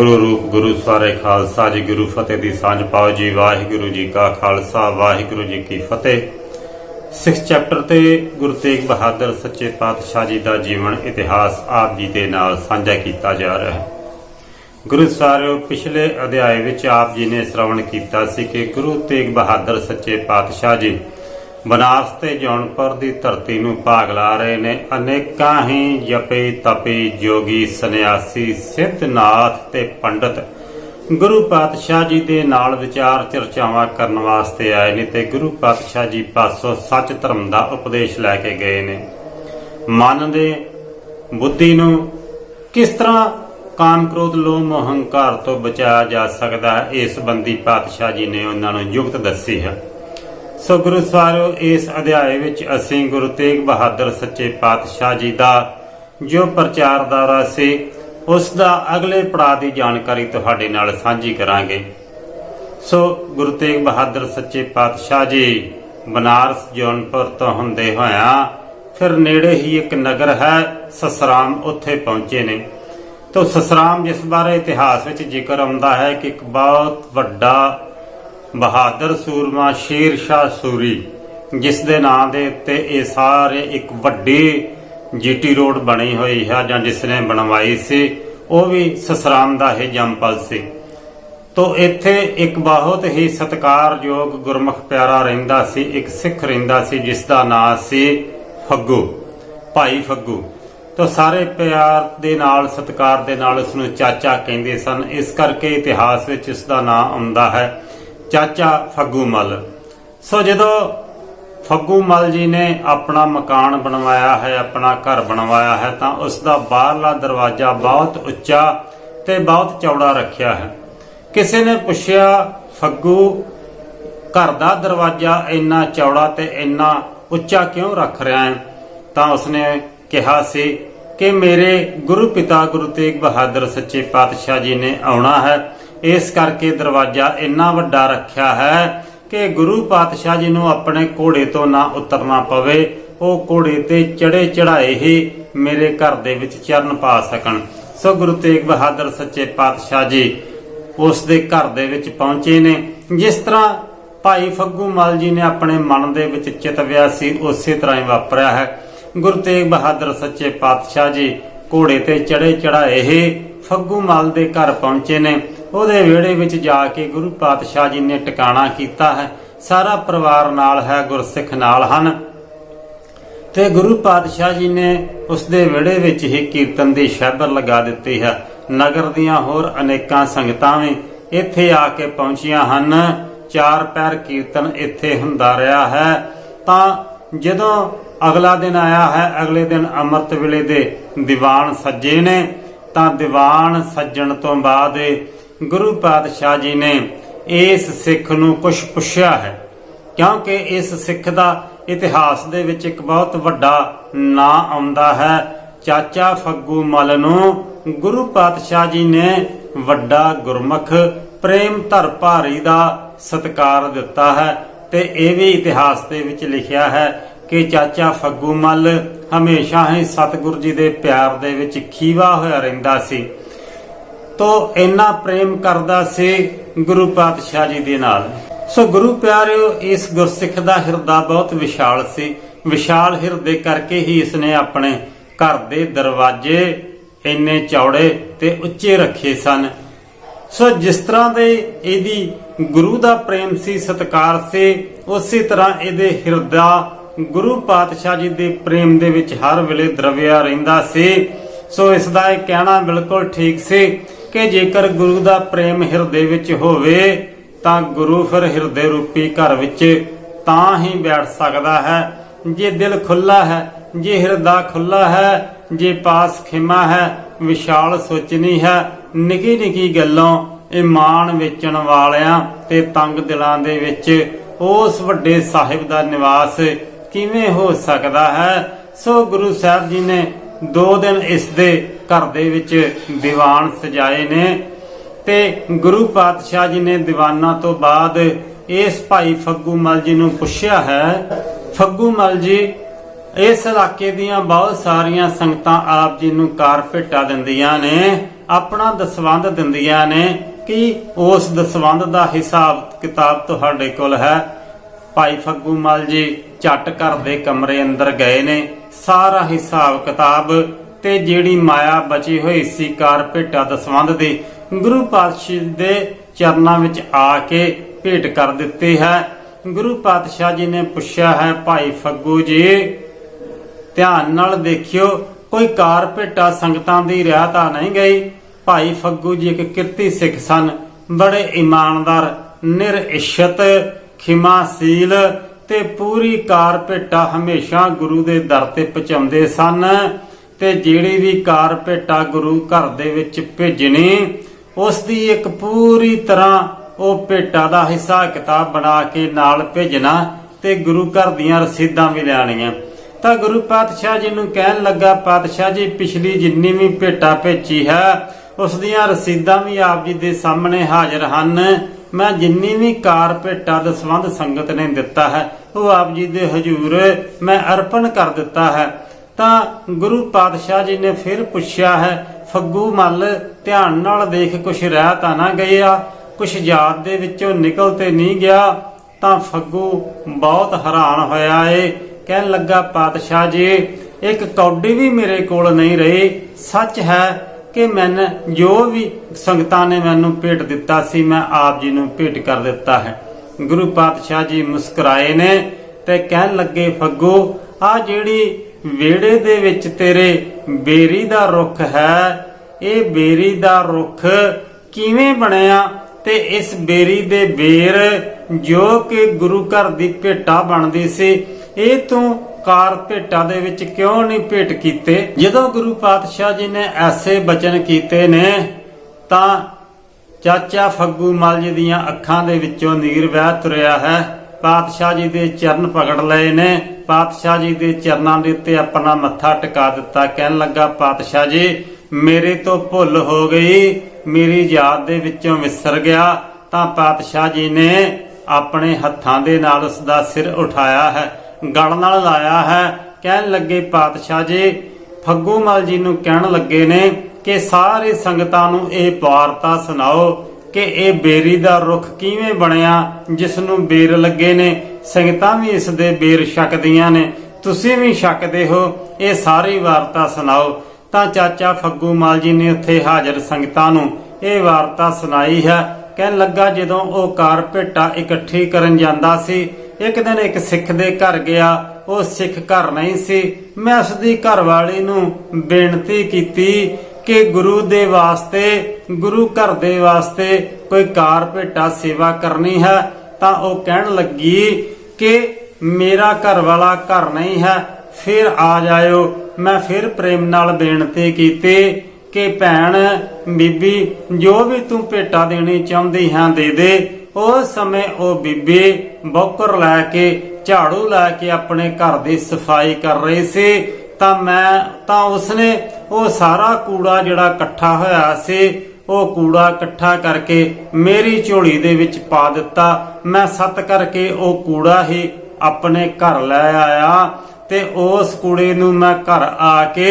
ਗੁਰੂ ਰੂਪ, ਗੁਰੂ ਸਾਰੇ ਖਾਲਸਾ ਜੀ, ਗੁਰੂ ਫਤਿਹ ਦੀ ਸਾਂਝ ਪਾਓ ਜੀ। ਵਾਹਿਗੁਰੂ ਜੀ ਕਾ ਖਾਲਸਾ, ਵਾਹਿਗੁਰੂ ਜੀ ਕੀ ਫਤਿਹ। ਸਿਕਸ ਚੈਪਟਰ ਤੇ ਗੁਰੂ ਤੇਗ ਬਹਾਦਰ ਸੱਚੇ ਪਾਤਸ਼ਾਹ ਜੀ ਦਾ ਜੀਵਨ ਇਤਿਹਾਸ ਆਪ ਜੀ ਦੇ ਨਾਲ ਸਾਂਝਾ ਕੀਤਾ ਜਾ ਰਿਹਾ ਹੈ। ਗੁਰੂ ਸਾਹਿਬ ਪਿਛਲੇ ਅਧਿਆਏ ਵਿੱਚ ਆਪ ਜੀ ਨੇ ਸ਼੍ਰਵਣ ਕੀਤਾ ਸੀ ਕਿ ਗੁਰੂ ਤੇਗ ਬਹਾਦਰ ਸੱਚੇ ਪਾਤਸ਼ਾਹ ਜੀ ਬਨਾਰਸ ਤੇ ਜੌਨਪੁਰ ਦੀ ਧਰਤੀ ਨੂੰ ਭਾਗ ਲਾ ਰਹੇ ਨੇ। ਅਨੇਕਾਂ ਹੀ ਜਪੇ ਤਪੇ ਜੋਗੀ ਸੰਨਿਆਸੀ ਸਿੱਧਨਾਥ ਤੇ ਪੰਡਤ। ਗੁਰੂ ਪਾਤਸ਼ਾਹ ਜੀ ਦੇ ਨਾਲ ਵਿਚਾਰ ਚਰਚਾਵਾਂ ਕਰਨ ਵਾਸਤੇ ਆਏ ਨੇ ਤੇ ਗੁਰੂ ਪਾਤਸ਼ਾਹ ਜੀ ਪਾਸੋਂ ਸੱਚ ਧਰਮ ਦਾ ਉਪਦੇਸ਼ ਲੈ ਕੇ ਗਏ ਨੇ। ਮਨ ਦੇ, ਬੁੱਧੀ ਨੂੰ ਕਿਸ ਤਰ੍ਹਾਂ ਕਾਮ ਕ੍ਰੋਧ ਲੋਭ ਮੋਹ ਤੋਂ ਬਚਾਇਆ ਜਾ ਸਕਦਾ ਹੈ, ਇਸ ਬੰਦੀ ਪਾਤਸ਼ਾਹ ਜੀ ਨੇ ਉਹਨਾਂ ਨੂੰ ਯੁਕਤ ਦੱਸੀ ਹੈ। ਸੋ ਗੁਰੂ ਸਾਹਿਬ ਇਸ ਅਧਿਆਏ ਵਿੱਚ ਅਸੀਂ ਗੁਰੂ ਤੇਗ ਬਹਾਦਰ ਸੱਚੇ ਪਾਤਸ਼ਾਹ ਜੀ ਦਾ ਜੋ ਪ੍ਰਚਾਰ ਦੌਰਾ ਸੀ, ਉਸ ਦਾ ਅਗਲੇ ਪੜਾਅ ਦੀ ਜਾਣਕਾਰੀ ਤੁਹਾਡੇ ਨਾਲ ਸਾਂਝੀ ਕਰਾਂਗੇ। ਸੋ ਗੁਰੂ ਤੇਗ ਬਹਾਦਰ ਸੱਚੇ ਪਾਤਸ਼ਾਹ ਜੀ, ਬਨਾਰਸ ਜੌਨਪੁਰ ਤੋਂ ਹੁੰਦੇ ਹੋਇਆਂ ਫਿਰ ਨੇੜੇ ਹੀ ਇੱਕ ਨਗਰ ਹੈ, ਸਸਰਾਮ ਉੱਥੇ ਪਹੁੰਚੇ ਨੇ। ਤੋ ਸਸਰਾਮ ਜਿਸ ਬਾਰੇ ਇਤਿਹਾਸ ਵਿੱਚ ਜ਼ਿਕਰ ਆਉਂਦਾ ਹੈ ਕਿ ਇੱਕ ਬਹੁਤ ਵੱਡਾ ਬਹਾਦਰ ਸੂਰਮਾ ਸ਼ੇਰ ਸ਼ਾਹ ਸੂਰੀ, ਜਿਸ ਦੇ ਨਾਂ ਦੇ ਉੱਤੇ ਇਹ ਸਾਰੇ ਇੱਕ ਵੱਡੀ ਜੀਟੀ ਰੋਡ ਬਣੀ ਹੋਈ ਹੈ ਜਾਂ ਜਿਸ ਨੇ ਬਣਵਾਈ ਸੀ, ਉਹ ਵੀ ਸਸਰਾਮ ਦਾ ਹੀ ਜੰਪਲ ਸੀ। ਤੋ ਇੱਥੇ ਇੱਕ ਬਹੁਤ ਹੀ ਸਤਿਕਾਰਯੋਗ ਗੁਰਮੁਖ ਪਿਆਰਾ ਰਹਿੰਦਾ ਸੀ, ਇੱਕ ਸਿੱਖ ਰਹਿੰਦਾ ਸੀ, ਜਿਸ ਦਾ ਨਾਂ ਸੀ ਫੱਗੂ, ਭਾਈ ਫੱਗੂ। ਤੋ ਸਾਰੇ ਪਿਆਰ ਦੇ ਨਾਲ, ਸਤਿਕਾਰ ਦੇ ਨਾਲ ਉਸ ਨੂੰ ਚਾਚਾ ਕਹਿੰਦੇ ਸਨ। ਇਸ ਕਰਕੇ ਇਤਿਹਾਸ ਵਿੱਚ ਇਸ ਦਾ ਨਾਂ ਆਉਂਦਾ ਹੈ। ਚਾਚਾ ਫੱਗੂ ਮਲ। ਸੋ ਜਦੋਂ ਫੱਗੂ ਮਲ ਜੀ ਨੇ ਆਪਣਾ ਮਕਾਨ ਬਣਵਾਇਆ ਹੈ, ਆਪਣਾ ਘਰ ਬਣਵਾਇਆ ਹੈ, ਤਾਂ ਉਸ ਦਾ ਬਾਹਰਲਾ ਦਰਵਾਜ਼ਾ ਬਹੁਤ ਉੱਚਾ ਤੇ ਬਹੁਤ ਚੌੜਾ ਰੱਖਿਆ ਹੈ। ਕਿਸੇ ਨੇ ਪੁੱਛਿਆ, ਫੱਗੂ, ਘਰ ਦਾ ਦਰਵਾਜ਼ਾ ਇੰਨਾ ਚੌੜਾ ਤੇ ਇੰਨਾ ਉੱਚਾ ਕਿਉਂ ਰੱਖ ਰਿਹਾ ਹੈ? ਤਾਂ ਉਸਨੇ ਕਿਹਾ ਸੀ ਕਿ ਮੇਰੇ ਗੁਰੂ ਪਿਤਾ ਗੁਰੂ ਤੇਗ ਬਹਾਦਰ ਸੱਚੇ ਪਾਤਸ਼ਾਹ ਜੀ ਨੇ ਆਉਣਾ ਹੈ। ਇਸ ਕਰਕੇ ਦਰਵਾਜ਼ਾ ਇੰਨਾ ਵੱਡਾ ਰੱਖਿਆ ਹੈ ਕਿ ਗੁਰੂ ਪਾਤਸ਼ਾਹ ਜੀ ਨੂੰ ਆਪਣੇ ਘੋੜੇ ਤੋਂ ਨਾ ਉਤਰਨਾ ਪਵੇ, ਉਹ ਘੋੜੇ ਤੇ ਚੜੇ ਚੜਾਏ ਹੀ ਮੇਰੇ ਘਰ ਦੇ ਵਿੱਚ ਚਰਨ ਪਾ ਸਕਣ। ਸੋ ਗੁਰੂ ਤੇਗ ਬਹਾਦਰ ਸੱਚੇ ਪਾਤਸ਼ਾਹ ਜੀ ਉਸ ਦੇ ਘਰ ਦੇ ਵਿੱਚ ਪਹੁੰਚੇ ਨੇ। ਜਿਸ ਤਰ੍ਹਾਂ ਭਾਈ ਫੱਗੂ ਮਲ ਜੀ ਨੇ ਆਪਣੇ ਮਨ ਦੇ ਵਿੱਚ ਚਿਤਵਿਆ ਸੀ, ਉਸੇ ਤਰ੍ਹਾਂ ਹੀ ਵਾਪਰਿਆ ਹੈ। ਗੁਰੂ ਤੇਗ ਬਹਾਦਰ ਸੱਚੇ ਪਾਤਸ਼ਾਹ ਜੀ ਘੋੜੇ ਤੇ ਚੜੇ ਚੜਾਏ ਹੀ ਫੱਗੂ ਮਲ ਦੇ ਘਰ ਪਹੁੰਚੇ ਨੇ। ਉਹਦੇ ਵਿਹੜੇ ਵਿੱਚ ਜਾ ਕੇ ਗੁਰੂ ਪਾਤਸ਼ਾਹ ਜੀ ਨੇ ਟਿਕਾਣਾ ਕੀਤਾ ਹੈ। ਸਾਰਾ ਪਰਿਵਾਰ ਨਾਲ ਹੈ, ਗੁਰਸਿੱਖ ਨਾਲ ਹਨ। ਤੇ ਗੁਰੂ ਪਾਤਸ਼ਾਹ ਜੀ ਨੇ ਉਸ ਦੇ ਵਿਹੜੇ ਵਿੱਚ ਹੀ ਕੀਰਤਨ ਦੀ ਸ਼ੈਬਰ ਲਗਾ ਦਿੱਤੀ ਹੈ। ਨਗਰ ਦੀਆਂ ਹੋਰ ਅਨੇਕਾਂ ਸੰਗਤਾਂ ਵੀ ਇੱਥੇ ਆ ਕੇ ਪਹੁੰਚੀਆਂ ਹਨ। ਚਾਰ ਪੈਰ ਕੀਰਤਨ ਇੱਥੇ ਹੁੰਦਾ ਰਿਹਾ ਹੈ। ਤਾਂ ਜਦੋਂ ਅਗਲਾ ਦਿਨ ਆਇਆ ਹੈ, ਅਗਲੇ ਦਿਨ ਅੰਮ੍ਰਿਤ ਵੇਲੇ ਦੇ ਦੀਵਾਨ ਸੱਜੇ ਨੇ, ਤਾਂ ਦੀਵਾਨ ਸੱਜਣ ਤੋਂ ਬਾਅਦ ਗੁਰੂ ਪਾਤਸ਼ਾਹ ਜੀ ਨੇ ਇਸ ਸਿੱਖ ਨੂੰ ਕੁਝ ਪੁੱਛਿਆ ਹੈ, ਕਿਉਂਕਿ ਇਸ ਸਿੱਖ ਦਾ ਇਤਿਹਾਸ ਦੇ ਵਿੱਚ ਇੱਕ ਬਹੁਤ ਵੱਡਾ ਨਾਂ ਆਉਂਦਾ ਹੈ। ਚਾਚਾ ਫੱਗੂ ਮਲ ਨੂੰ ਗੁਰੂ ਪਾਤਸ਼ਾਹ ਜੀ ਨੇ ਵੱਡਾ ਗੁਰਮੁਖ, ਪ੍ਰੇਮ ਧਰ ਭਾਰੀ ਦਾ ਸਤਕਾਰ ਦਿੱਤਾ ਹੈ ਤੇ ਇਹ ਵੀ ਇਤਿਹਾਸ ਦੇ ਵਿੱਚ ਲਿਖਿਆ ਹੈ ਕਿ ਚਾਚਾ ਫੱਗੂ ਮਲ ਹਮੇਸ਼ਾ ਹੀ ਸਤਿਗੁਰੂ ਜੀ ਦੇ ਪਿਆਰ ਦੇ ਵਿੱਚ ਖੀਵਾ ਹੋਇਆ ਰਹਿੰਦਾ ਸੀ। ਤੋ ਇੰਨਾ ਪ੍ਰੇਮ ਕਰਦਾ ਸੀ ਗੁਰੂ ਪਾਤਸ਼ਾਹ ਜੀ ਦੇ ਨਾਲ। ਸੋ ਗੁਰੂ ਪਿਆਰਿਓ, ਇਸ ਗੁਰਸਿੱਖ ਦਾ ਹਿਰਦਾ ਬਹੁਤ ਵਿਸ਼ਾਲ ਸੀ। ਵਿਸ਼ਾਲ ਹਿਰਦੇ ਕਰਕੇ ਹੀ ਇਸਨੇ ਆਪਣੇ ਘਰ ਦੇ ਦਰਵਾਜ਼ੇ ਇੰਨੇ ਚੌੜੇ ਤੇ ਉੱਚੇ ਰੱਖੇ ਸਨ। ਸੋ ਜਿਸ ਤਰ੍ਹਾਂ ਦੇ ਇਹਦੀ ਗੁਰੂ ਦਾ ਪ੍ਰੇਮ ਸੀ, ਸਤਕਾਰ ਸੀ, ਉਸੇ ਤਰ੍ਹਾਂ ਇਹਦੇ ਹਿਰਦਾ ਗੁਰੂ ਪਾਤਸ਼ਾਹ ਜੀ ਦੇ ਪ੍ਰੇਮ ਦੇ ਵਿੱਚ ਹਰ ਵੇਲੇ ਦਰਵਿਆ ਰਹਿੰਦਾ ਸੀ। ਸੋ ਇਸ ਦਾ ਇਹ ਕਹਿਣਾ ਬਿਲਕੁਲ ਠੀਕ ਸੀ ਕਿ ਜੇਕਰ ਗੁਰੂ ਦਾ ਪ੍ਰੇਮ ਹਿਰਦੇ ਵਿੱਚ ਹੋਵੇ, ਤਾਂ ਗੁਰੂ ਫਿਰ ਹਿਰਦੇ ਰੂਪੀ ਘਰ ਵਿੱਚ ਤਾਂ ਹੀ ਬੈਠ ਸਕਦਾ ਹੈ। ਜੇ ਦਿਲ ਖੁੱਲਾ ਹੈ, ਜੇ ਹਿਰਦਾ ਖੁੱਲਾ ਹੈ, ਜੇ ਪਾਸ ਖਿਮਾ ਹੈ, ਵਿਸ਼ਾਲ ਸੋਚਣੀ ਹੈ, ਨਿੱਕੀ ਨਿੱਕੀ ਗੱਲੋਂ ਇਮਾਨ ਵੇਚਣ ਵਾਲਿਆਂ ਤੇ ਤੰਗ ਦਿਲਾਂ ਦੇ ਵਿੱਚ ਉਸ ਵੱਡੇ ਸਾਹਿਬ ਦਾ ਨਿਵਾਸ ਕਿਵੇਂ ਹੋ ਸਕਦਾ ਹੈ, ਸੋ ਗੁਰੂ ਸਾਹਿਬ ਜੀ ਨੇ ਦੋ ਦਿਨ ਇਸ ਦੇ ਘਰ ਦੇ ਵਿੱਚ ਦੀਵਾਨ ਸਜਾਏ ਨੇ ਤੇ ਗੁਰੂ ਪਾਤਸ਼ਾਹ ਜੀ ਨੇ ਦੀਵਾਨਾਂ ਤੋਂ ਬਾਅਦ ਇਸ ਭਾਈ ਫੱਗੂ ਮਲ ਜੀ ਨੂੰ ਪੁੱਛਿਆ ਹੈ, ਫੱਗੂ ਮਲ ਜੀ, ਇਸ ਇਲਾਕੇ ਦੀਆਂ ਬਹੁਤ ਸਾਰੀਆਂ ਸੰਗਤਾਂ ਆਪ ਜੀ ਨੂੰ ਕਾਰ ਭੇਟਾ ਦਿੰਦੀਆਂ ਨੇ, ਆਪਣਾ ਦਸਵੰਧ ਦਿੰਦੀਆਂ ਨੇ, ਕਿ ਉਸ ਦਸਵੰਧ ਦਾ ਹਿਸਾਬ ਕਿਤਾਬ ਤੁਹਾਡੇ ਕੋਲ ਹੈ? ਭਾਈ ਫੱਗੂ ਮਲ ਜੀ ਝੱਟ ਘਰ ਦੇ ਕਮਰੇ ਅੰਦਰ ਗਏ ਨੇ। ਸਾਰਾ ਹਿਸਾਬ ਕਿਤਾਬ ਤੇ ਜਿਹੜੀ ਮਾਇਆ ਬਚੀ ਹੋਈ ਸੀ ਕਾਰਪੇਟਾ ਦਸਵੰਧ ਦੀ ਗੁਰੂ ਪਾਤਸ਼ਾਹ ਦੇ ਚਰਨਾਂ ਵਿੱਚ ਆ ਕੇ ਭੇਟ ਕਰ ਦਿੱਤੀ ਹੈ। ਗੁਰੂ ਪਾਤਸ਼ਾਹ ਜੀ ਨੇ ਪੁੱਛਿਆ ਹੈ, ਭਾਈ ਫੱਗੂ ਜੀ, ਧਿਆਨ ਨਾਲ ਦੇਖਿਓ, ਕੋਈ ਕਾਰ ਭੇਟਾ ਸੰਗਤਾਂ ਦੀ ਰਹਿ ਤਾਂ ਨਹੀਂ ਗਈ? ਭਾਈ ਫੱਗੂ ਜੀ ਇੱਕ ਕਿਰਤੀ ਸਿੱਖ ਸਨ, ਬੜੇ ਇਮਾਨਦਾਰ, ਨਿਰਇਸ਼ਤ, ਖਿਮਾਸੀਲ ਤੇ ਪੂਰੀ ਕਾਰਪੇਟਾ ਹਮੇਸ਼ਾ ਗੁਰੂ ਦੇ ਦਰ ਤੇ ਪਹੁੰਚਾਉਂਦੇ ਸਨ ਤੇ ਜਿਹੜੀ ਵੀ ਕਾਰਪੇਟਾ ਗੁਰੂ ਘਰ ਦੇ ਵਿੱਚ ਭੇਜਣੀ, ਉਸ ਦੀ ਇੱਕ ਪੂਰੀ ਤਰ੍ਹਾਂ ਉਹ ਭੇਟਾ ਦਾ ਹਿੱਸਾ ਕਿਤਾਬ ਬਣਾ ਕੇ ਨਾਲ ਭੇਜਣਾ ਤੇ ਗੁਰੂ ਘਰ ਦੀਆਂ ਰਸੀਦਾਂ ਵੀ ਲੈਣੀਆਂ ਤਾਂ ਗੁਰੂ ਪਾਤਸ਼ਾਹ ਜੀ ਨੂੰ ਕਹਿਣ ਲੱਗਾ, ਪਾਤਸ਼ਾਹ ਜੀ, ਪਿਛਲੀ ਜਿੰਨੀ ਵੀ ਭੇਟਾ ਭੇਜੀ ਹੈ, ਉਸ ਦੀਆਂ ਰਸੀਦਾਂ ਵੀ ਆਪ ਜੀ ਦੇ ਸਾਹਮਣੇ ਹਾਜ਼ਰ ਹਨ। ਮੈਂ ਜਿੰਨੀ ਵੀ ਕਾਰ ਦਾ ਸੰਬੰਧ ਸੰਗਤ ਨੇ ਦਿੱਤਾ ਹੈ, ਉਹ ਆਪ ਜੀ ਦੇ ਹਜ਼ੂਰ ਮੈਂ ਅਰਪਣ ਕਰ ਦਿੱਤਾ ਹੈ। ਤਾਂ ਗੁਰੂ ਪਾਤਸ਼ਾਹ ਜੀ ਨੇ ਫਿਰ ਪੁੱਛਿਆ ਹੈ, ਫੱਗੂ ਮੱਲ, ਧਿਆਨ ਨਾਲ ਦੇਖ, ਕੁਛ ਰਹਿ ਤਾਂ ਨਾ ਗਿਆ, ਕੁਛ ਯਾਦ ਦੇ ਵਿੱਚੋਂ ਨਿਕਲ ਤੇ ਨਹੀਂ ਗਿਆ, ਤਾਂ ਫੱਗੂ ਬਹੁਤ ਹੈਰਾਨ ਹੋਇਆ ਏ। ਕਹਿਣ ਲੱਗਾ, ਪਾਤਸ਼ਾਹ ਜੀ, ਇੱਕ ਕੌਡੀ ਵੀ ਮੇਰੇ ਕੋਲ ਨਹੀਂ ਰਹੀ, ਸੱਚ ਹੈ ਕਿ ਮੈਨ ਜੋ ਵੀ ਸੰਗਤਾਂ ਨੇ ਮੈਨੂੰ ਭੇਟ ਦਿੱਤਾ ਸੀ, ਮੈਂ ਆਪ ਜੀ ਨੂੰ ਭੇਟ ਕਰ ਦਿੱਤਾ ਹੈ। ਗੁਰੂ ਪਾਤਸ਼ਾਹ ਜੀ ਮੁਸਕਰਾਏ ਨੇ ਤੇ ਕਹਿਣ ਲੱਗੇ, ਫੱਗੂ ਆ ਜਿਹੜੀ ਵਿਹੜੇ ਦੇ ਵਿੱਚ ਤੇਰੇ ਬੇਰੀ ਦਾ ਰੁੱਖ ਹੈ, ਇਹ ਬੇਰੀ ਦਾ ਰੁੱਖ ਕਿਵੇਂ ਬਣਿਆ ਤੇ ਇਸ ਬੇਰੀ ਦੇ ਬੇਰ ਜੋ ਕਿ ਗੁਰੂ ਘਰ ਦੀ ਭੇਟਾ ਬਣਦੀ ਸੀ, ਇਹ ਤੂੰ ਕਾਰ ਭੇਟਾਂ ਦੇ ਵਿੱਚ ਕਿਉਂ ਨਹੀਂ ਭੇਟ ਕੀਤੇ? ਜਦੋਂ ਗੁਰੂ ਪਾਤਸ਼ਾਹ ਜੀ ਨੇ ਐਸੇ ਬਚਨ ਕੀਤੇ ਨੇ, ਤਾਂ ਚਾਚਾ ਫੱਗੂ ਮਲ ਜੀ ਦੀਆਂ ਅੱਖਾਂ ਦੇ ਵਿੱਚੋਂ ਨੀਰ ਵਹਿ ਤੁਰਿਆ ਹੈ। ਪਾਤਸ਼ਾਹ ਜੀ ਦੇ ਚਰਨ ਪਕੜ ਲਏ ਨੇ। ਪਾਤਸ਼ਾਹ ਜੀ ਦੇ ਚਰਨਾਂ ਦੇ ਉੱਤੇ ਆਪਣਾ ਮੱਥਾ ਟਿਕਾ ਦਿੱਤਾ। ਕਹਿਣ ਲੱਗਾ, ਪਾਤਸ਼ਾਹ ਜੀ, ਮੇਰੇ ਤੋਂ ਭੁੱਲ ਹੋ ਗਈ। ਮੇਰੀ ਯਾਦ ਦੇ ਵਿੱਚੋਂ ਵਿਸਰ ਗਿਆ। ਤਾਂ ਪਾਤਸ਼ਾਹ ਜੀ ਨੇ ਆਪਣੇ ਹੱਥਾਂ ਦੇ ਨਾਲ ਉਸ ਦਾ ਸਿਰ ਉਠਾਇਆ ਹੈ। ਗਲ ਨਾਲ ਲਾਇਆ ਹੈ। ਕਹਿਣ ਲੱਗੇ, ਪਾਤਸ਼ਾਹ ਜੀ, ਫੱਗੂ ਜੀ ਨੂੰ ਕਹਿਣ ਲੱਗੇ ਨੇ ਕਿ ਸਾਰੇ ਸੰਗਤਾਂ ਨੂੰ ਇਹ ਵਾਰਤਾ ਸੁਣਾਓ ਕਿ ਇਹ ਬੇਰੀ ਦਾ ਰੁੱਖ ਕਿਵੇਂ ਬਣਿਆ, ਜਿਸ ਨੂੰ ਬੇਰ ਲੱਗੇ ਨੇ। ਸੰਗਤਾਂ ਵੀ ਇਸ ਦੇ ਬੇਰ ਛਕਦੀਆਂ ਨੇ। ਤੁਸੀਂ ਵੀ ਛਕਦੇ ਹੋ, ਇਹ ਸਾਰੀ ਵਾਰਤਾ ਸੁਣਾਓ। ਤਾਂ ਚਾਚਾ ਫੱਗੂ ਮਾਲ ਜੀ ਨੇ ਉੱਥੇ ਹਾਜ਼ਰ ਸੰਗਤਾਂ ਨੂੰ ਇਹ ਵਾਰਤਾ ਸੁਣਾਈ ਹੈ। ਕਹਿਣ ਲੱਗਾ, ਜਦੋਂ ਉਹ ਕਾਰਪੇਟਾ ਇਕੱਠੀ ਕਰਨ ਜਾਂਦਾ ਸੀ ਇੱਕ ਦਿਨ ਇੱਕ ਸਿੱਖ ਦੇ ਘਰ ਗਿਆ, ਉਹ ਸਿੱਖ ਘਰ ਨਹੀਂ ਸੀ। ਮੈਂ ਉਸ ਦੀ ਘਰ ਨੂੰ ਬੇਨਤੀ ਕੀਤੀ ਕਿ ਗੁਰੂ ਦੇ ਵਾਸਤੇ, ਗੁਰੂ ਘਰ ਦੇ ਵਾਸਤੇ ਕੋਈ ਕਾਰਪੇਟਾ ਸੇਵਾ ਕਰਨੀ ਹੈ। ਤਾਂ ਉਹ ਕਹਿਣ ਲੱਗੀ ਕਿ ਮੇਰਾ ਘਰ ਵਾਲਾ ਘਰ ਨਹੀਂ ਹੈ, ਫਿਰ ਆ ਜਾਇਓ। ਮੈਂ ਫਿਰ ਪ੍ਰੇਮ ਨਾਲ ਬੇਨਤੀ ਕੀਤੀ ਕਿ ਭੈਣ, ਬੀਬੀ, ਜੋ ਵੀ ਤੂੰ ਭੇਟਾ ਦੇਣੀ ਚਾਹੁੰਦੀ ਹਾਂ, ਦੇ ਦੇ। ਉਸ ਸਮੇਂ ਉਹ ਬੀਬੀ ਬੋਕਰ ਲੈ ਕੇ, ਝਾੜੂ ਲੈ ਕੇ ਆਪਣੇ ਘਰ ਦੀ ਸਫ਼ਾਈ ਕਰ ਰਹੀ ਸੀ। ਤਾਂ ਮੈਂ, ਤਾਂ ਉਸਨੇ ਉਹ ਸਾਰਾ ਕੂੜਾ ਜਿਹੜਾ ਇਕੱਠਾ ਹੋਇਆ ਸੀ, ਉਹ ਕੂੜਾ ਇਕੱਠਾ ਕਰਕੇ ਮੇਰੀ ਝੋਲੀ ਦੇ ਵਿੱਚ ਪਾ ਦਿੱਤਾ। ਮੈਂ ਸੱਤ ਕਰਕੇ ਉਹ ਕੂੜਾ ਹੀ ਆਪਣੇ ਘਰ ਲੈ ਆਇਆ ਤੇ ਉਸ ਕੂੜੇ ਨੂੰ ਮੈਂ ਘਰ ਆ ਕੇ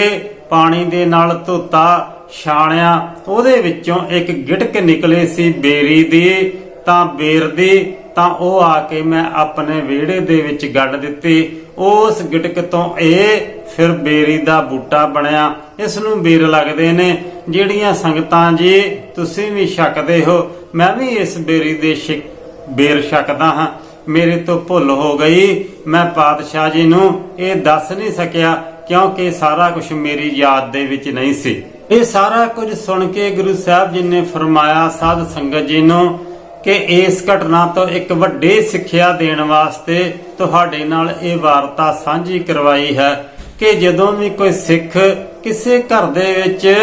ਪਾਣੀ ਦੇ ਨਾਲ ਧੋਤਾ, ਛਾਣਿਆ। ਉਹਦੇ ਵਿੱਚੋਂ ਇੱਕ ਗਿਟਕ ਨਿਕਲੇ ਸੀ ਬੇਰੀ ਦੀ। ਤਾਂ ਬੇਰ ਤਾਂ ਉਹ ਆ ਕੇ ਮੈਂ ਆਪਣੇ ਵਿਹੜੇ ਦੇ ਵਿੱਚ ਗੱਡ ਦਿੱਤੀ। ਉਸ ਗਿਟਕ ਤੋਂ ਇਹ ਫਿਰ ਬੇਰੀ ਦਾ ਬੂਟਾ ਬਣਿਆ। ਇਸ ਨੂੰ ਬੇਰ ਲੱਗਦੇ ਨੇ। ਜਿਹੜੀਆਂ ਸੰਗਤਾਂ ਜੀ, ਤੁਸੀਂ ਵੀ ਛਕਦੇ ਹੋ। ਮੈਂ ਵੀ ਇਸ ਬੇਰੀ ਦੇ ਬੇਰ ਛਕਦਾ ਹਾਂ। ਮੇਰੇ ਤੋਂ ਭੁੱਲ ਹੋ ਗਈ। ਮੈਂ ਪਾਤਸ਼ਾਹ ਜੀ ਨੂੰ ਇਹ ਦੱਸ ਨਹੀਂ ਸਕਿਆ, ਕਿਉਂਕਿ ਸਾਰਾ ਕੁਝ ਮੇਰੀ ਯਾਦ ਦੇ ਵਿੱਚ ਨਹੀਂ ਸੀ। ਇਹ ਸਾਰਾ ਕੁਝ ਸੁਣ ਕੇ ਗੁਰੂ ਸਾਹਿਬ ਜੀ ਨੇ ਫਰਮਾਇਆ, ਸਾਧ ਸੰਗਤ ਜੀ ਨੂੰ ਕਿ ਇਸ ਘਟਨਾ ਤੋਂ ਇੱਕ ਵੱਡੀ ਸਿੱਖਿਆ ਦੇਣ ਵਾਸਤੇ ਤੁਹਾਡੇ ਨਾਲ ਇਹ ਵਾਰਤਾ ਸਾਂਝੀ ਕਰਵਾਈ ਹੈ ਕਿ ਜਦੋਂ ਵੀ ਕੋਈ ਸਿੱਖ ਕਿਸੇ ਘਰ ਦੇ ਵਿੱਚ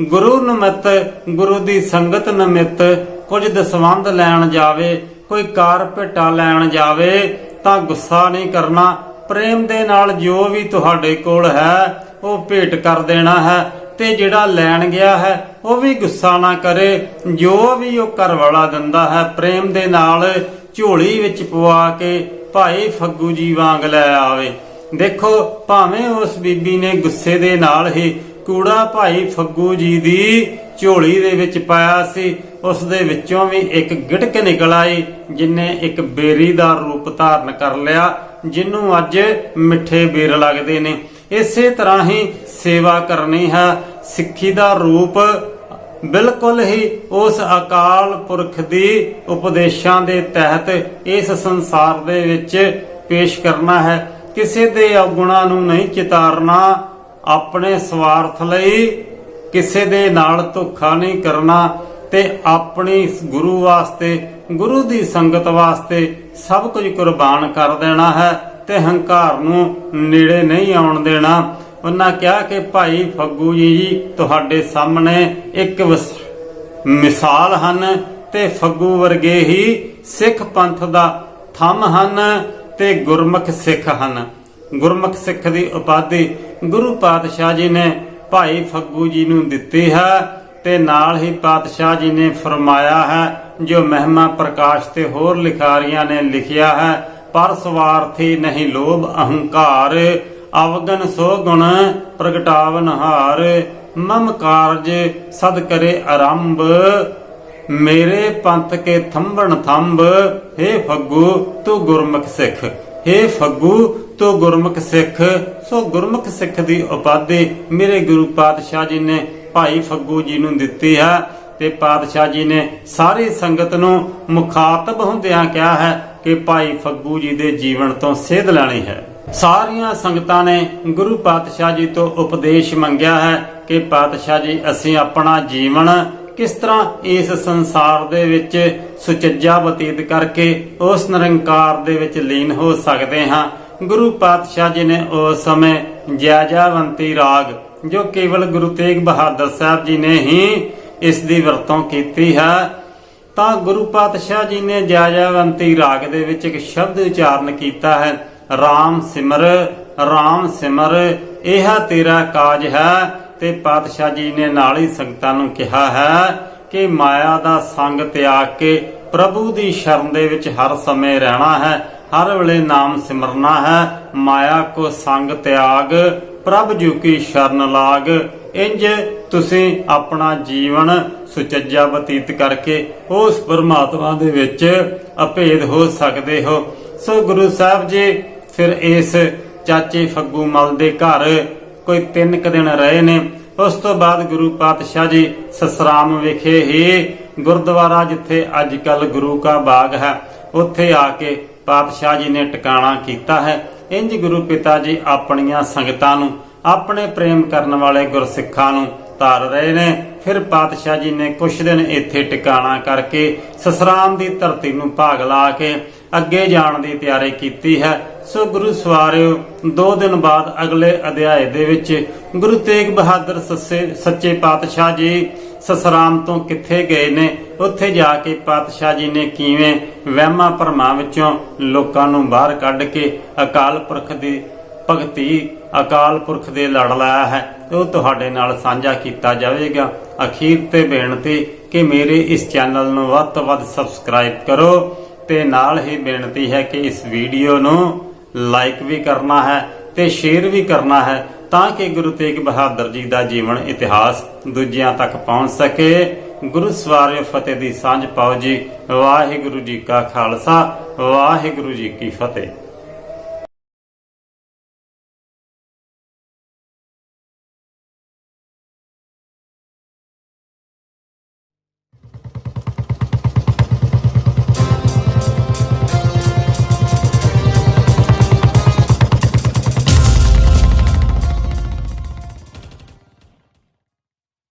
ਗੁਰੂ ਨਿਮਿਤ, ਗੁਰੂ ਦੀ ਸੰਗਤ ਨਿਮਿਤ ਕੁਝ ਦਸਵੰਧ ਲੈਣ ਜਾਵੇ, ਕੋਈ ਕਾਰ ਭੇਟਾ ਲੈਣ ਜਾਵੇ, ਤਾਂ ਗੁੱਸਾ ਨਹੀਂ ਕਰਨਾ। ਪ੍ਰੇਮ ਦੇ ਨਾਲ ਜੋ ਵੀ ਤੁਹਾਡੇ ਕੋਲ ਹੈ, ਉਹ ਭੇਟ ਕਰ ਦੇਣਾ ਹੈ। ਤੇ ਜਿਹੜਾ ਲੈਣ ਗਿਆ ਹੈ, ਉਹ ਵੀ ਗੁੱਸਾ ਨਾ ਕਰੇ। ਜੋ ਵੀ ਉਹ ਘਰ ਵਾਲਾ ਦਿੰਦਾ ਹੈ, ਪ੍ਰੇਮ ਦੇ ਨਾਲ ਝੋਲੀ ਵਿੱਚ ਪਵਾ ਕੇ ਭਾਈ ਫੱਗੂ ਜੀ ਵਾਂਗ ਲੈ ਆਵੇ। ਦੇਖੋ, ਭਾਵੇਂ ਉਸ ਬੀਬੀ ਨੇ ਗੁੱਸੇ ਦੇ ਨਾਲ ਹੀ ਕੂੜਾ ਭਾਈ ਫੱਗੂ ਜੀ ਦੀ ਝੋਲੀ ਦੇ ਵਿੱਚ ਪਾਇਆ ਸੀ, ਉਸ ਦੇ ਵਿੱਚੋਂ ਵੀ ਇੱਕ ਗਿਟਕ ਨਿਕਲ ਆਈ, ਜਿਨੇ ਇੱਕ ਬੇਰੀ ਦਾ ਰੂਪ ਧਾਰਨ ਕਰ ਲਿਆ ਜਿਹਨੂੰ ਅੱਜ ਮਿੱਠੇ ਬੇਰ ਲੱਗਦੇ ਨੇ। ਇਸੇ ਤਰ੍ਹਾਂ ਹੀ ਸੇਵਾ ਕਰਨੀ ਹੈ ਸਿੱਖੀ ਦਾ ਰੂਪ ਬਿਲਕੁਲ ਹੀ ਉਸ ਅਕਾਲ ਪੁਰਖ ਦੀ ਉਪਦੇਸ਼ਾਂ ਦੇ ਤਹਿਤ ਇਸ ਸੰਸਾਰ ਦੇ ਵਿੱਚ ਪੇਸ਼ ਕਰਨਾ ਹੈ। ਕਿਸੇ ਦੇ ਔਗੁਣਾਂ ਨੂੰ ਨਹੀਂ ਚਿਤਾਰਨਾ, ਆਪਣੇ ਸਵਾਰਥ ਲਈ ਕਿਸੇ ਦੇ ਨਾਲ ਧੋਖਾ ਨਹੀਂ ਕਰਨਾ ਤੇ ਆਪਣੀ ਗੁਰੂ ਵਾਸਤੇ, ਗੁਰੂ ਦੀ ਸੰਗਤ ਵਾਸਤੇ ਸਭ ਕੁਝ ਕੁਰਬਾਨ ਕਰ ਦੇਣਾ ਹੈ ਤੇ ਹੰਕਾਰ ਨੂੰ ਨੇੜੇ ਨਹੀਂ ਆਉਣ ਦੇਣਾ। ਉਹਨਾਂ ਕਿਹਾ ਕਿ ਭਾਈ ਫੱਗੂ ਜੀ, ਤੁਹਾਡੇ ਸਾਹਮਣੇ ਇੱਕ ਮਿਸਾਲ ਹਨ ਤੇ ਫੱਗੂ ਵਰਗੇ ਹੀ ਸਿੱਖ ਪੰਥ ਦਾ ਥੰਮ ਹਨ ਤੇ ਗੁਰਮੁਖ ਸਿੱਖ ਹਨ। ਗੁਰਮੁਖ ਸਿੱਖ ਦੀ ਉਪਾਧੀ ਗੁਰੂ ਪਾਤਸ਼ਾਹ ਜੀ ਨੇ ਭਾਈ ਫੱਗੂ ਜੀ ਨੂੰ ਦਿੱਤੀ ਹੈ ਤੇ ਨਾਲ ਹੀ ਪਾਤਸ਼ਾਹ ਜੀ ਨੇ ਫਰਮਾਇਆ ਹੈ, ਜੋ ਮਹਿਮਾ ਪ੍ਰਕਾਸ਼ ਤੇ ਹੋਰ ਲਿਖਾਰੀਆਂ ਨੇ ਲਿਖਿਆ ਹੈ, ਪਰ ਸਵਾਰਥੀ ਨਹੀਂ ਲੋਭ ਅਹੰਕਾਰ। ਅਵਗਨ ਸੋ ਗੁਣ ਪ੍ਰਗਟਾਵਨ ਹਾਰ, ਮਮ ਕਾਰਜ ਸਦ ਕਰੇ ਆਰੰਭ। ਮੇਰੇ ਪੰਥ ਕੇ ਥੰਬਣ ਥੰਬ हे ਫੱਗੂ ਤੂੰ ਗੁਰਮੁਖ ਸਿੱਖ। हे ਫੱਗੂ ਤੂੰ ਗੁਰਮੁਖ ਸਿੱਖ, ਸੋ ਗੁਰਮੁਖ ਸਿੱਖ ਦੀ ਉਪਾਧੀ ਮੇਰੇ ਗੁਰੂ ਪਾਤਸ਼ਾਹ ਜੀ ਨੇ ਭਾਈ ਫੱਗੂ ਜੀ ਨੂੰ ਦਿੱਤੀ ਹੈ ਤੇ ਪਾਤਸ਼ਾਹ ਜੀ ਨੇ ਸਾਰੀ ਸੰਗਤ ਨੂੰ ਮੁਖਾਤਬ ਹੁੰਦਿਆਂ ਕਿਹਾ ਹੈ ਕਿ ਭਾਈ ਫੱਗੂ ਜੀ ਦੇ ਜੀਵਨ ਤੋਂ ਸੇਧ ਲੈਣੀ ਹੈ। ਸਾਰੀਆਂ ਸੰਗਤਾਂ ਨੇ ਗੁਰੂ ਪਾਤਸ਼ਾਹ ਜੀ ਤੋਂ ਉਪਦੇਸ਼ ਮੰਗਿਆ ਹੈ ਕਿ ਪਾਤਸ਼ਾਹ ਜੀ, ਅਸੀਂ ਆਪਣਾ ਜੀਵਨ ਕਿਸ ਤਰ੍ਹਾਂ ਇਸ ਸੰਸਾਰ ਦੇ ਵਿੱਚ ਸੁਚੱਜਾ ਬਤੀਤ ਕਰਕੇ ਉਸ ਨਿਰੰਕਾਰ ਦੇ ਵਿੱਚ ਲੀਨ ਹੋ ਸਕਦੇ ਹਾਂ। ਗੁਰੂ ਪਾਤਸ਼ਾਹ ਜੀ ਨੇ ਉਸ ਸਮੇਂ ਜੈਜਾਵੰਤੀ ਰਾਗ, ਜੋ ਕੇਵਲ ਗੁਰੂ ਤੇਗ ਬਹਾਦਰ ਸਾਹਿਬ ਜੀ ਨੇ ਹੀ ਇਸ ਦੀ ਵਰਤੋਂ ਕੀਤੀ ਹੈ, ਤਾਂ ਗੁਰੂ ਪਾਤਸ਼ਾਹ ਜੀ ਨੇ ਜੈਜਾਵੰਤੀ ਰਾਗ ਦੇ ਵਿੱਚ ਇੱਕ ਸ਼ਬਦ ਉਚਾਰਨ ਕੀਤਾ ਹੈ। RAM ਸਿਮਰ RAM ਸਿਮਰ, ਇਹ ਤੇਰਾ ਕਾਜ ਹੈ, ਤੇ ਪਾਤਸ਼ਾਹ ਜੀ ਨੇ ਨਾਲ ਹੀ ਸੰਗਤਾਂ ਨੂੰ ਕਿਹਾ ਹੈ ਕਿ ਮਾਇਆ ਦਾ ਸੰਗ ਤਿਆਗ ਕੇ ਪ੍ਰਭੂ ਦੀ ਸ਼ਰਨ ਦੇ ਵਿੱਚ ਹਰ ਸਮੇਂ ਰਹਿਣਾ ਹੈ, ਹਰ ਵੇਲੇ ਨਾਮ ਸਿਮਰਨਾ ਹੈ, ਮਾਇਆ ਕੋ ਸੰਗ ਤਿਆਗ, ਪ੍ਰਭ ਜੂ ਕੀ ਸ਼ਰਨ ਲਾਗ, ਇੰਜ ਤੁਸੀਂ ਆਪਣਾ ਜੀਵਨ ਸੁਚੱਜਾ ਬਤੀਤ ਕਰਕੇ ਉਸ ਪਰਮਾਤਮਾ ਦੇ ਵਿੱਚ ਅਭੇਦ ਹੋ ਸਕਦੇ ਹੋ। ਸੋ ਗੁਰੂ ਸਾਹਿਬ ਜੀ ਫਿਰ ਇਸ ਚਾਚੇ ਫੱਗੂ ਮਲ ਦੇ ਘਰ ਕੋਈ ਤਿੰਨ ਕ ਦਿਨ ਰਹੇ ਨੇ। ਉਸ ਤੋਂ ਬਾਅਦ ਗੁਰੂ ਪਾਤਸ਼ਾਹ ਜੀ ਸਸਰਾਮ ਵਿਖੇ ਹੀ ਗੁਰਦੁਆਰਾ ਜਿੱਥੇ ਅੱਜ ਕੱਲ ਗੁਰੂ ਕਾ ਬਾਗ ਹੈ, ਉੱਥੇ ਆ ਕੇ ਪਾਤਸ਼ਾਹ ਜੀ ਨੇ ਟਿਕਾਣਾ ਕੀਤਾ ਹੈ। ਇੰਜ ਗੁਰੂ ਪਿਤਾ ਜੀ ਆਪਣੀਆਂ ਸੰਗਤਾਂ ਨੂੰ, ਆਪਣੇ ਪ੍ਰੇਮ ਕਰਨ ਵਾਲੇ ਗੁਰਸਿੱਖਾਂ ਨੂੰ ਧਾਰ ਰਹੇ ਨੇ। ਫਿਰ ਪਾਤਸ਼ਾਹ ਜੀ ਨੇ ਕੁਛ ਦਿਨ ਇੱਥੇ ਟਿਕਾਣਾ ਕਰਕੇ ਸਸਰਾਮ ਦੀ ਧਰਤੀ ਨੂੰ ਭਾਗ ਲਾ ਕੇ ਅੱਗੇ ਜਾਣ ਦੀ ਤਿਆਰੀ ਕੀਤੀ ਹੈ। ਸੋ ਗੁਰੂ ਸਵਾਰਿਓ, ਦੋ ਦਿਨ ਬਾਅਦ ਅਗਲੇ ਅਧਿਆਏ ਦੇ ਵਿੱਚ ਗੁਰੂ ਤੇਗ ਬਹਾਦਰ ਸੱਸੇ, ਸੱਚੇ ਪਾਤਸ਼ਾਹ ਜੀ ਸਸਰਾਮ ਤੋਂ ਕਿੱਥੇ ਗਏ ਨੇ? ਉੱਥੇ ਜਾ ਕੇ ਪਾਤਸ਼ਾਹ ਜੀ ਨੇ ਕਿਵੇਂ ਵਹਿਮਾਂ ਭਰਮਾਂ ਵਿੱਚੋਂ ਲੋਕਾਂ ਨੂੰ ਬਾਹਰ ਕੱਢ ਕੇ ਅਕਾਲ ਪੁਰਖ ਦੀ ਭਗਤੀ, ਅਕਾਲ ਪੁਰਖ ਦੇ ਲੜ ਲਾਇਆ ਹੈ, ਉਹ ਤੁਹਾਡੇ ਨਾਲ ਸਾਂਝਾ ਕੀਤਾ ਜਾਵੇਗਾ। ਅਖੀਰ ਤੇ ਬੇਨਤੀ ਕਿ ਮੇਰੇ ਇਸ ਚੈਨਲ ਨੂੰ ਵੱਧ ਤੋਂ ਵੱਧ ਸਬਸਕ੍ਰਾਈਬ ਕਰੋ। ਤੇ ਨਾਲ ਹੀ ਬੇਨਤੀ ਹੈ ਕਿ ਇਸ ਵੀਡੀਓ ਨੂੰ ਲਾਈਕ ਵੀ ਕਰਨਾ ਹੈ ਤੇ ਸ਼ੇਅਰ ਵੀ ਕਰਨਾ ਹੈ ਤਾਂ ਕਿ ਗੁਰੂ ਤੇਗ ਬਹਾਦਰ ਜੀ ਦਾ ਜੀਵਨ ਇਤਿਹਾਸ ਦੂਜਿਆਂ ਤੱਕ ਪਹੁੰਚ ਸਕੇ। ਗੁਰੂ ਸਵਾਰਿਓ ਫਤਿਹ ਦੀ ਸਾਂਝ ਪਾਓ ਜੀ। ਵਾਹਿਗੁਰੂ ਜੀ ਕਾ ਖਾਲਸਾ, ਵਾਹਿਗੁਰੂ ਜੀ ਕੀ ਫਤਿਹ।